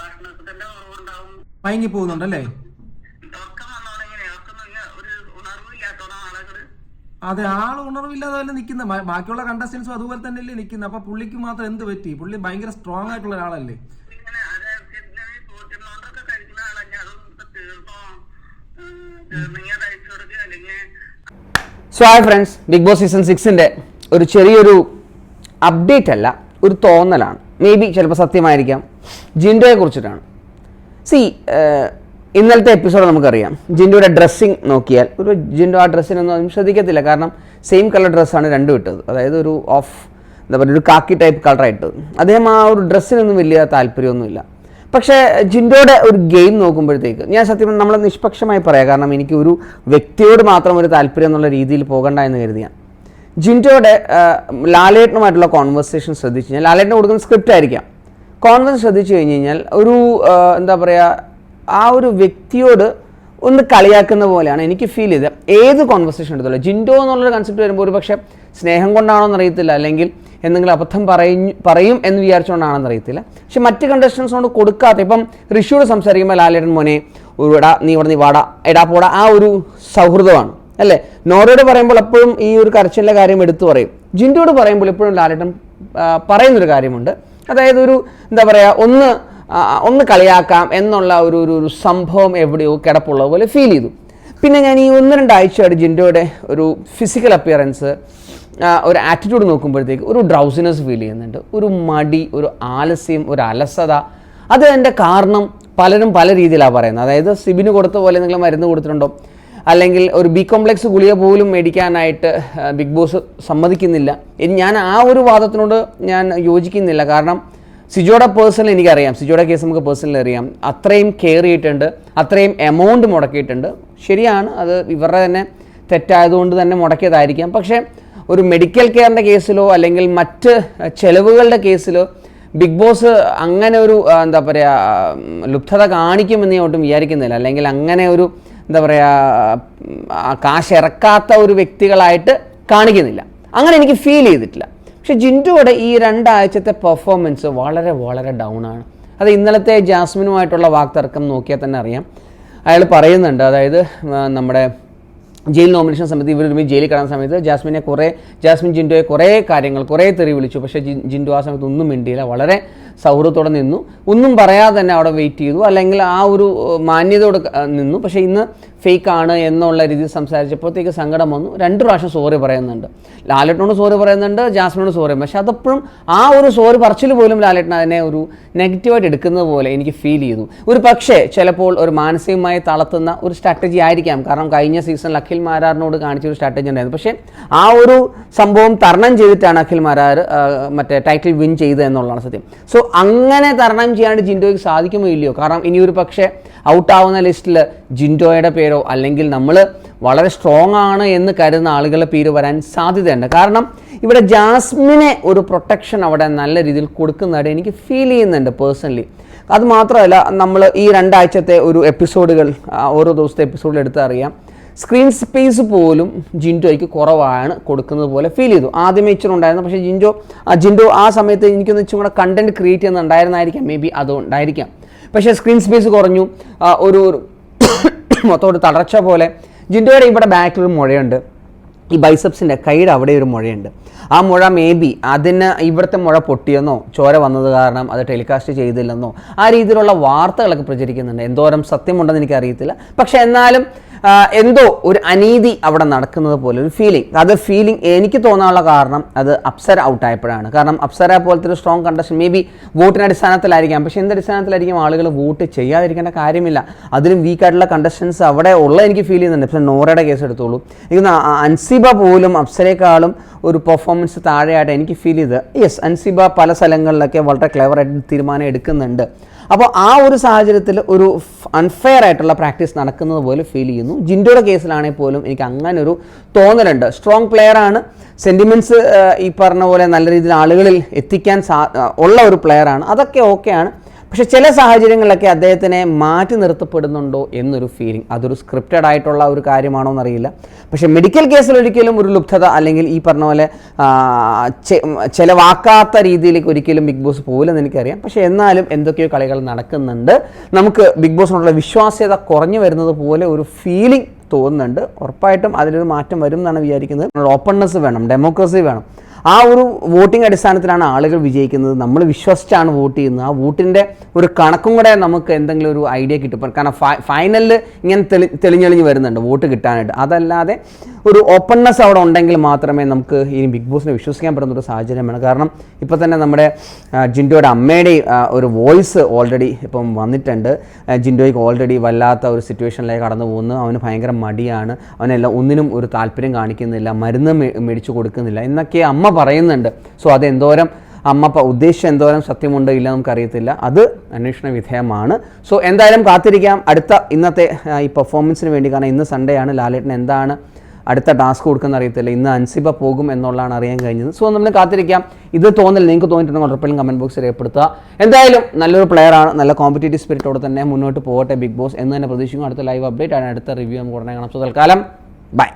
ഭക്ഷണത്തിന്റെ കുറവുണ്ടാവും. മയങ്ങി പോകുന്നുണ്ടല്ലേ അതെ ആൾ ഉണർവില്ലാതെ തന്നെ നിൽക്കുന്ന. ബാക്കിയുള്ള കണ്ടസ്റ്റൻസും അതുപോലെ തന്നെയല്ലേ നിൽക്കുന്നത് അപ്പൊ പുള്ളിക്ക് മാത്രം എന്ത് പറ്റി? പുള്ളി ഭയങ്കര സ്ട്രോങ് ആയിട്ടുള്ള ഒരാളല്ലേ? So hi friends big boss season സിക്സിന്റെ ഒരു ചെറിയൊരു അപ്ഡേറ്റ് അല്ല ഒരു തോന്നലാണ്. മേ ബി ചിലപ്പോൾ സത്യമായിരിക്കാം. ജിൻഡോയെ കുറിച്ചിട്ടാണ്. സി ഇന്നലത്തെ എപ്പിസോഡ് നമുക്കറിയാം. ജിൻഡോയുടെ ഡ്രസ്സിങ് നോക്കിയാൽ ഒരു ജിൻഡോ ആ ഡ്രസ്സിനൊന്നും ശ്രദ്ധിക്കത്തില്ല. കാരണം സെയിം കളർ ഡ്രസ്സാണ് രണ്ടും ഇട്ടത്. അതായത് ഒരു ഓഫ് എന്താ പറയുക ഒരു കാക്കി ടൈപ്പ് കളറാണ് ഇട്ടത്. അദ്ദേഹം ആ ഒരു ഡ്രസ്സിനൊന്നും വലിയ താല്പര്യമൊന്നുമില്ല. പക്ഷേ ജിൻഡോയുടെ ഒരു ഗെയിം നോക്കുമ്പോഴത്തേക്ക് ഞാൻ സത്യം നമ്മൾ നിഷ്പക്ഷമായി പറയാം. കാരണം എനിക്ക് ഒരു വ്യക്തിയോട് മാത്രം ഒരു താല്പര്യം എന്നുള്ള രീതിയിൽ പോകണ്ട എന്ന് കരുതിയാണ് ജിൻഡോയുടെ ലാലേട്ടനുമായിട്ടുള്ള കോൺവെർസേഷൻ ശ്രദ്ധിച്ചു കഴിഞ്ഞാൽ ലാലേട്ടന് കൊടുക്കുന്ന സ്ക്രിപ്റ്റ് ആയിരിക്കാം. കോൺവെർസ് ശ്രദ്ധിച്ചു കഴിഞ്ഞ് കഴിഞ്ഞാൽ ഒരു എന്താ പറയുക ആ ഒരു വ്യക്തിയോട് ഒന്ന് കളിയാക്കുന്ന പോലെയാണ് എനിക്ക് ഫീൽ ചെയ്തത്. ഏത് കോൺവെർസേഷൻ എടുത്തോളൂ ജിൻഡോ എന്നുള്ളൊരു കൺസെപ്റ്റ് വരുമ്പോൾ ഒരു പക്ഷേ സ്നേഹം കൊണ്ടാണോ എന്നറിയത്തില്ല അല്ലെങ്കിൽ എന്തെങ്കിലും അബദ്ധം പറയും പറയും എന്ന് വിചാരിച്ചുകൊണ്ടാണെന്ന് അറിയത്തില്ല. പക്ഷെ മറ്റ് കണ്ടസ്റ്റൻസിനോട് കൊടുക്കാത്ത ഇപ്പം ഋഷിയോട് സംസാരിക്കുമ്പോൾ ലാലേട്ടൻ മോനെ ഒരു എടാ നീ ഇവിടെ നീ വാടാ എടാ പോടാ ആ ഒരു സൗഹൃദമാണ് അല്ലേ? നോറയോട് പറയുമ്പോൾ എപ്പോഴും ഈ ഒരു കരച്ചിലിന്റെ കാര്യം എടുത്തു പറയും. ജിൻഡോട് പറയുമ്പോൾ എപ്പോഴും ലാലേട്ടൻ പറയുന്നൊരു കാര്യമുണ്ട്. അതായത് ഒരു എന്താ പറയുക ഒന്ന് ഒന്ന് കളിയാക്കാം എന്നുള്ള ഒരു ഒരു സംഭവം എവിടെയോ കിടപ്പുള്ള പോലെ ഫീൽ ചെയ്തു. പിന്നെ ഞാൻ ഈ ഒന്ന് രണ്ടാഴ്ചയായിട്ട് ജിൻഡോയുടെ ഒരു ഫിസിക്കൽ അപ്പിയറൻസ് ഒരു ആറ്റിറ്റ്യൂഡ് നോക്കുമ്പോഴത്തേക്ക് ഒരു ഡ്രൗസിനെസ് ഫീൽ ചെയ്യുന്നുണ്ട്. ഒരു മടി ഒരു ആലസ്യം ഒരു അലസത. അത് എന്റെ കാരണം പലരും പല രീതിയിലാണ് പറയുന്നത്. അതായത് സിബിന് കൊടുത്ത പോലെ നിങ്ങൾ മരുന്ന് കൊടുത്തിട്ടുണ്ടോ? അല്ലെങ്കിൽ ഒരു ബി കോംപ്ലക്സ് ഗുളിക പോലും മേടിക്കാനായിട്ട് ബിഗ് ബോസ് സമ്മതിക്കുന്നില്ല. ഇനി ഞാൻ ആ ഒരു വാദത്തിനോട് ഞാൻ യോജിക്കുന്നില്ല. കാരണം സിജോയുടെ പേഴ്സണൽ എനിക്കറിയാം. സിജോയുടെ കേസ് നമുക്ക് പേഴ്സണലി അറിയാം. അത്രയും കെയർ ചെയ്തിട്ടുണ്ട്. അത്രയും എമൗണ്ട് മുടക്കിയിട്ടുണ്ട്. ശരിയാണ്. അത് ഇവരുടെ തന്നെ തെറ്റായതുകൊണ്ട് തന്നെ മുടക്കിയതായിരിക്കാം. പക്ഷേ ഒരു മെഡിക്കൽ കെയറിന്റെ കേസിലോ അല്ലെങ്കിൽ മറ്റ് ചെലവുകളുടെ കേസിലോ ബിഗ് ബോസ് അങ്ങനെ ഒരു എന്താ പറയുക ലുപ്തത കാണിക്കുമെന്ന് ഞാൻ ഒട്ടും വിചാരിക്കുന്നില്ല. അല്ലെങ്കിൽ അങ്ങനെ ഒരു എന്താ പറയുക കാശ് ഇറക്കാത്ത ഒരു വ്യക്തികളായിട്ട് കാണിക്കുന്നില്ല. അങ്ങനെ എനിക്ക് ഫീൽ ചെയ്തിട്ടില്ല. പക്ഷെ ജിന്റുവിടെ ഈ രണ്ടാഴ്ചത്തെ പെർഫോമൻസ് വളരെ വളരെ ഡൗൺ ആണ്. അത് ഇന്നലത്തെ ജാസ്മിനുമായിട്ടുള്ള വാക്തർക്കം നോക്കിയാൽ തന്നെ അറിയാം. അയാൾ പറയുന്നുണ്ട് അതായത് നമ്മുടെ ജയിൽ നോമിനേഷൻ സമയത്ത് ഇവർ ഒരുമിച്ച് ജയിലിൽ കിടന്ന സമയത്ത് ജാസ്മിനെ കുറേ ജാസ്മിൻ ജിൻഡോയെ കുറേ കാര്യങ്ങൾ കുറേ തെറി വിളിച്ചു. പക്ഷേ ജിൻ ജിൻഡോ ആ സമയത്ത് ഒന്നും മിണ്ടിയില്ല. വളരെ സൗഹൃദത്തോടെ നിന്നു. ഒന്നും പറയാതെ തന്നെ അവിടെ വെയിറ്റ് ചെയ്തു. അല്ലെങ്കിൽ ആ ഒരു മാന്യതയോടെ നിന്നു. പക്ഷേ ഇന്ന് ഫേക്ക് ആണ് എന്നുള്ള രീതിയിൽ സംസാരിച്ചപ്പോഴത്തേക്ക് സങ്കടം വന്നു. രണ്ട് പ്രാവശ്യം സോറി പറയുന്നുണ്ട്. ലാലേട്ടനോട് സോറി പറയുന്നുണ്ട് ജാസ്മിനോട് സോറി പക്ഷെ അതപ്പോഴും ആ ഒരു സോറി പറച്ചിൽ പോലും ലാലേട്ടൻ അതിനെ ഒരു നെഗറ്റീവായിട്ട് എടുക്കുന്നത് പോലെ എനിക്ക് ഫീൽ ചെയ്തു. ഒരു പക്ഷേ ചിലപ്പോൾ ഒരു മാനസികമായി തളർത്തുന്ന ഒരു സ്ട്രാറ്റജി ആയിരിക്കാം. കാരണം കഴിഞ്ഞ സീസണിൽ അഖിൽ മാരാറിനോട് കാണിച്ച ഒരു സ്ട്രാറ്റജി ഉണ്ടായിരുന്നു. പക്ഷേ ആ ഒരു സംഭവം തരണം ചെയ്തിട്ടാണ് അഖിൽ മാരാർ മറ്റേ ടൈറ്റിൽ വിൻ ചെയ്തത് എന്നുള്ളതാണ് സത്യം. സോ അങ്ങനെ തരണം ചെയ്യാണ്ട് ജിൻഡോയ്ക്ക് സാധിക്കുമോ ഇല്ലയോ? കാരണം ഇനി ഒരു പക്ഷേ ഔട്ടാവുന്ന ലിസ്റ്റിൽ ജിൻഡോയുടെ പേരോ അല്ലെങ്കിൽ നമ്മൾ വളരെ സ്ട്രോങ് ആണ് എന്ന് കരുതുന്ന ആളുകളുടെ പേര് വരാൻ സാധ്യതയുണ്ട്. കാരണം ഇവിടെ ജാസ്മിനെ ഒരു പ്രൊട്ടക്ഷൻ അവിടെ നല്ല രീതിയിൽ കൊടുക്കുന്നതായിട്ട് എനിക്ക് ഫീൽ ചെയ്യുന്നുണ്ട് പേഴ്സണലി അത് മാത്രമല്ല നമ്മൾ ഈ രണ്ടാഴ്ചത്തെ ഒരു എപ്പിസോഡുകൾ ഓരോ ദിവസത്തെ എപ്പിസോഡിൽ എടുത്ത് അറിയാം. സ്ക്രീൻ സ്പേസ് പോലും ജിൻഡോയ്ക്ക് കുറവാണ് കൊടുക്കുന്നത് പോലെ ഫീൽ ചെയ്തു. ആദ്യമേ ഇച്ചിരി ഉണ്ടായിരുന്നു. പക്ഷേ ജിൻഡോ ജിൻഡോ ആ സമയത്ത് എനിക്കൊന്ന് ഇച്ചിരി കൂടെ കണ്ടന്റ് ക്രിയേറ്റ് ചെയ്യുന്നുണ്ടായിരുന്നായിരിക്കാം. മേ ബി അതുകൊണ്ടായിരിക്കാം പക്ഷേ സ്ക്രീൻ സ്പേസ് കുറഞ്ഞു. ഒരു മൊത്തം ഒരു തളർച്ച പോലെ. ജിൻഡോയുടെ ഇവിടെ ബാക്കിലൊരു മുഴയുണ്ട്. ഈ ബൈസപ്സിന്റെ കൈയുടെ അവിടെ ഒരു മുഴയുണ്ട്. ആ മുഴ മേ ബി അതിന് ഇവിടുത്തെ മുഴ പൊട്ടിയെന്നോ ചോര വന്നത് കാരണം അത് ടെലികാസ്റ്റ് ചെയ്തില്ലെന്നോ ആ രീതിയിലുള്ള വാർത്തകളൊക്കെ പ്രചരിക്കുന്നുണ്ട്. എന്തോരം സത്യമുണ്ടെന്ന് എനിക്കറിയത്തില്ല. പക്ഷേ എന്നാലും എന്തോ ഒരു അനീതി അവിടെ നടക്കുന്നത് പോലെ ഒരു ഫീലിംഗ് അത് ഫീലിംഗ് എനിക്ക് തോന്നാനുള്ള കാരണം അത് അപ്സര ഔട്ടായപ്പോഴാണ് കാരണം അപ്സര പോലത്തെ ഒരു സ്ട്രോങ് കണ്ടക്ഷൻ മേ ബി വോട്ടിന് അടിസ്ഥാനത്തിലായിരിക്കാം. പക്ഷേ എന്ത് അടിസ്ഥാനത്തിലായിരിക്കും ആളുകൾ വോട്ട് ചെയ്യാതിരിക്കേണ്ട കാര്യമില്ല. അതിലും വീക്കായിട്ടുള്ള കണ്ടക്ഷൻസ് അവിടെ ഉള്ള എനിക്ക് ഫീൽ ചെയ്യുന്നുണ്ട്. പക്ഷേ നോറയുടെ കേസ് എടുത്തോളൂ. ഇന്ന് അൻസിബ പോലും അപ്സരേക്കാളും ഒരു പെർഫോമൻസ് താഴെയായിട്ട് എനിക്ക് ഫീൽ ചെയ്ത്. യെസ് അൻസിബ പല സ്ഥലങ്ങളിലൊക്കെ വളരെ ക്ലെവറായിട്ട് തീരുമാനം എടുക്കുന്നുണ്ട്. അപ്പോൾ ആ ഒരു സാഹചര്യത്തിൽ ഒരു അൺഫെയർ ആയിട്ടുള്ള പ്രാക്ടീസ് നടക്കുന്നത് പോലെ ഫീൽ ചെയ്യുന്നു. ജിൻഡോയുടെ കേസിലാണെങ്കിൽ പോലും എനിക്ക് അങ്ങനെ ഒരു തോന്നലുണ്ട്. സ്ട്രോങ് പ്ലെയർ ആണ്. സെന്റിമെന്റ്സ് ഈ പറഞ്ഞ പോലെ നല്ല രീതിയിൽ ആളുകളിൽ എത്തിക്കാൻ സാ ഉള്ള ഒരു പ്ലെയർ ആണ്. അതൊക്കെ ഓക്കെയാണ് പക്ഷെ ചില സാഹചര്യങ്ങളിലൊക്കെ അദ്ദേഹത്തിനെ മാറ്റി നിർത്തപ്പെടുന്നുണ്ടോ എന്നൊരു ഫീലിംഗ് അതൊരു സ്ക്രിപ്റ്റഡ് ആയിട്ടുള്ള ഒരു കാര്യമാണോ എന്നറിയില്ല. പക്ഷെ മെഡിക്കൽ കേസിൽ ഒരിക്കലും ഒരു ലുപ്തത അല്ലെങ്കിൽ ഈ പറഞ്ഞ പോലെ ചിലവാക്കാത്ത രീതിയിലേക്ക് ഒരിക്കലും ബിഗ് ബോസ് പോകില്ലെന്ന് എനിക്കറിയാം. പക്ഷെ എന്നാലും എന്തൊക്കെയോ കളികൾ നടക്കുന്നുണ്ട്. നമുക്ക് ബിഗ് ബോസിനുള്ള വിശ്വാസ്യത കുറഞ്ഞു വരുന്നത് പോലെ ഒരു ഫീലിംഗ് തോന്നുന്നുണ്ട്. ഉറപ്പായിട്ടും അതിലൊരു മാറ്റം വരും എന്നാണ് വിചാരിക്കുന്നത്. ഓപ്പൺനെസ് വേണം ഡെമോക്രസി വേണം. ആ ഒരു വോട്ടിംഗ് അടിസ്ഥാനത്തിലാണ് ആളുകൾ വിജയിക്കുന്നത്. നമ്മൾ വിശ്വസിച്ചാണ് വോട്ട് ചെയ്യുന്നത്. ആ വോട്ടിന്റെ ഒരു കണക്കും കൂടെ നമുക്ക് എന്തെങ്കിലും ഒരു ഐഡിയ കിട്ടും. കാരണം ഫൈനലിൽ ഇങ്ങനെ തെളി തെളിഞ്ഞെളിഞ്ഞ് വരുന്നുണ്ട് വോട്ട് കിട്ടാനായിട്ട്. അതല്ലാതെ ഒരു ഓപ്പൺനെസ് അവിടെ ഉണ്ടെങ്കിൽ മാത്രമേ നമുക്ക് ഈ ബിഗ് ബോസിനെ വിശ്വസിക്കാൻ പറ്റുന്ന ഒരു സാഹചര്യമാണ്. കാരണം ഇപ്പോൾ തന്നെ നമ്മുടെ ജിൻഡോയുടെ അമ്മയുടെ ഒരു വോയിസ് ഓൾറെഡി ഇപ്പം വന്നിട്ടുണ്ട്. ജിൻഡോയ്ക്ക് ഓൾറെഡി വല്ലാത്ത ഒരു സിറ്റുവേഷനിലേക്ക് കടന്നു പോകുന്നു. അവന് ഭയങ്കര മടിയാണ്. അവനെല്ലാം ഒന്നിനും ഒരു താല്പര്യം കാണിക്കുന്നില്ല. മരുന്ന് മേടിച്ചു കൊടുക്കുന്നില്ല എന്നൊക്കെ അമ്മ പറയുന്നുണ്ട്. സോ അത് എന്തോരം അമ്മ ഉദ്ദേശിച്ച എന്തോരം സത്യമുണ്ടോ ഇല്ല നമുക്കറിയത്തില്ല. അത് അന്വേഷണ വിധേയമാണ്. സോ എന്തായാലും കാത്തിരിക്കാം. അടുത്ത ഇന്നത്തെ ഈ പെർഫോമൻസിന് വേണ്ടി കാരണം ഇന്ന് സൺഡേ ആണ്. ലാലേട്ടൻ എന്താണ് അടുത്ത ടാസ്ക് കൊടുക്കുന്ന അറിയത്തില്ല. ഇന്ന് അൻസിബ പോകും എന്നുള്ളതാണ് അറിയാൻ കഴിഞ്ഞത്. സോ നമ്മൾ കാത്തിരിക്കാം. ഇത് തോന്നില്ല നിങ്ങൾക്ക് തോന്നിയിട്ടുണ്ടെങ്കിൽ ഉറപ്പായും കമന്റ് ബോക്സിൽ രേഖപ്പെടുത്തുക. എന്തായാലും നല്ലൊരു പ്ലെയർ ആണ്. നല്ല കോമ്പറ്റേറ്റീവ് സ്പിരിറ്റോടെ തന്നെ മുന്നോട്ട് പോകട്ടെ ബിഗ് ബോസ് എന്ന് തന്നെ പ്രതീക്ഷിക്കും അടുത്ത ലൈവ് അപ്ഡേറ്റ് ആണ്. അടുത്ത റിവ്യൂ നമുക്ക് ഉടനെ കാണാം. സോ തൽക്കാലം ബൈ